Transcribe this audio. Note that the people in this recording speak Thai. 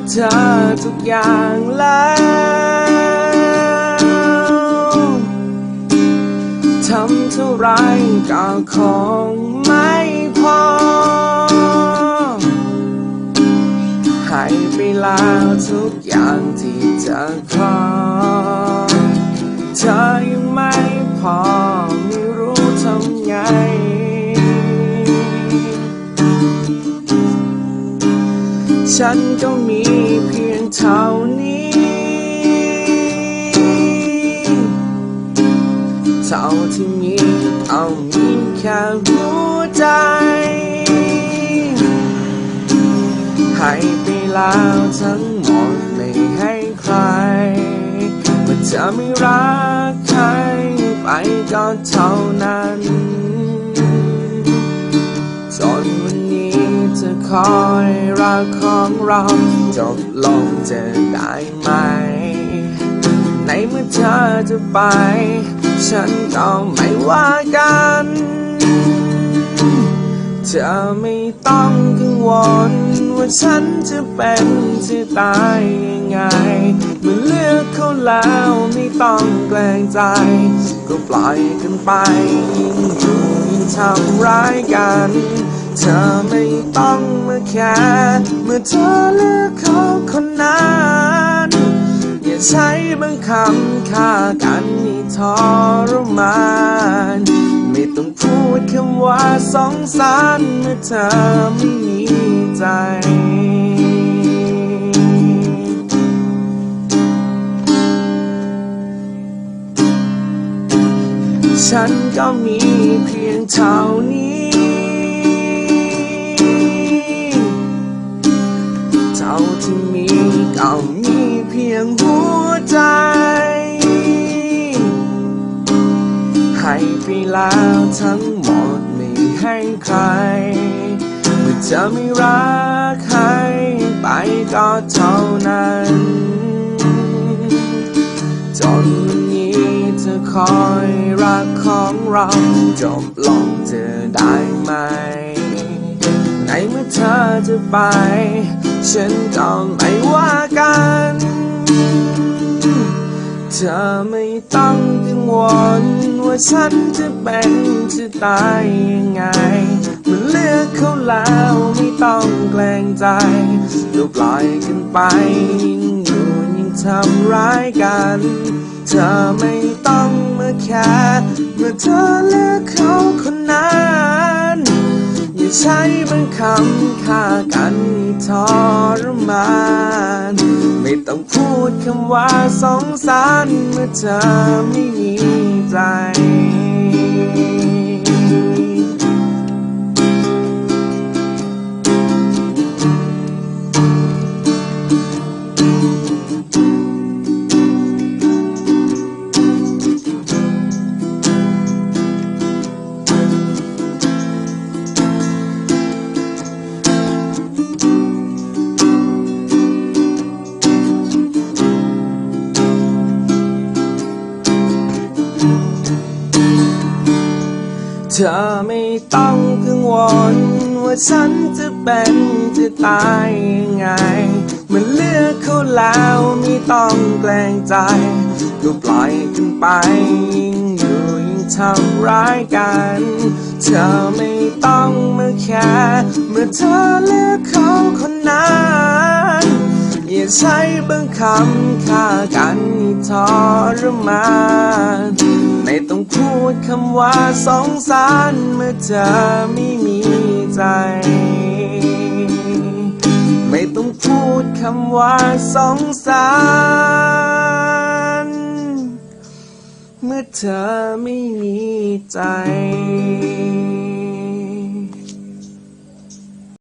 เพื่อเธอทุกอย่างแล้วทำเท่าไรก็คงไม่พอ ให้ไปแล้วทุกอย่างที่จะขอเธอยังไม่พอไม่รู้ทำไง ฉันก็มีเพียงเท่านี้ เท่าที่มีเอามีแค่หัวใจ ให้ไปแล้วทั้งหมดไม่ให้ใครว่าจะไม่รักใครไปก็เท่านั้น คอยรักของเราจบลงจะได้ไหม ในเมื่อเธอจะไป ฉันก็ไม่ว่ากัน เธอไม่ต้องกังวลว่าฉันจะเป็นจะตายยังไง เมื่อเลือกเขาแล้วไม่ต้องแกล้งใจ ก็ปล่อยกันไปยิ่งอยู่ยิ่งทำร้ายกัน เธอไม่ต้องมาแค่เมื่อเธอเลือกเขาคนนั้นอย่าใช้บางคำฆ่ากันให้ทรมานไม่ต้องพูดคำว่าสงสารเมื่อเธอไม่มีใจฉันก็มีเพียงเท่านี้ ก็มีเพียงหัวใจ ให้ไปแล้วทั้งหมดไม่ให้ใคร เมื่อจะไม่รักใครไปก็เท่านั้น จนวันนี้จะคอยรักของเรา จบลงเจะได้ไหม ในเมื่อเธอจะไป ฉันก็ไม่ว่ากัน เธอไม่ต้องกังวลว่าฉันจะเป็นจะตายยังไงมันเลือกเขาแล้วไม่ต้องแกล้งใจก็ปล่อยกันไปยิ่งอยู่ยิ่งทำร้ายกัน เธอไม่ต้องมาแค่เมื่อเธอเลือกเขาคนนั้น ใช้บางคำฆ่ากันทรมาน ไม่ต้องพูดคำว่าสงสารเมื่อเธอไม่มีใจ ธอไม่ต้องกังวลว่าฉันจะเป็นจะตายยังไง มันเลือกเขาแล้วไม่ต้องแกล้งใจ ก็ปล่อยกันไปยิ่งอยู่ยิ่งทำร้ายกัน เธอไม่ต้องมาแค่เมื่อเธอเลือกเขาคนนั้น อย่าใช้บางคำฆ่ากันให้ทรมานไม่ต้องพูดคำว่าสงสารเมื่อเธอไม่มีใจ ไม่ต้องพูดคำว่าสงสารเมื่อเธอไม่มีใจ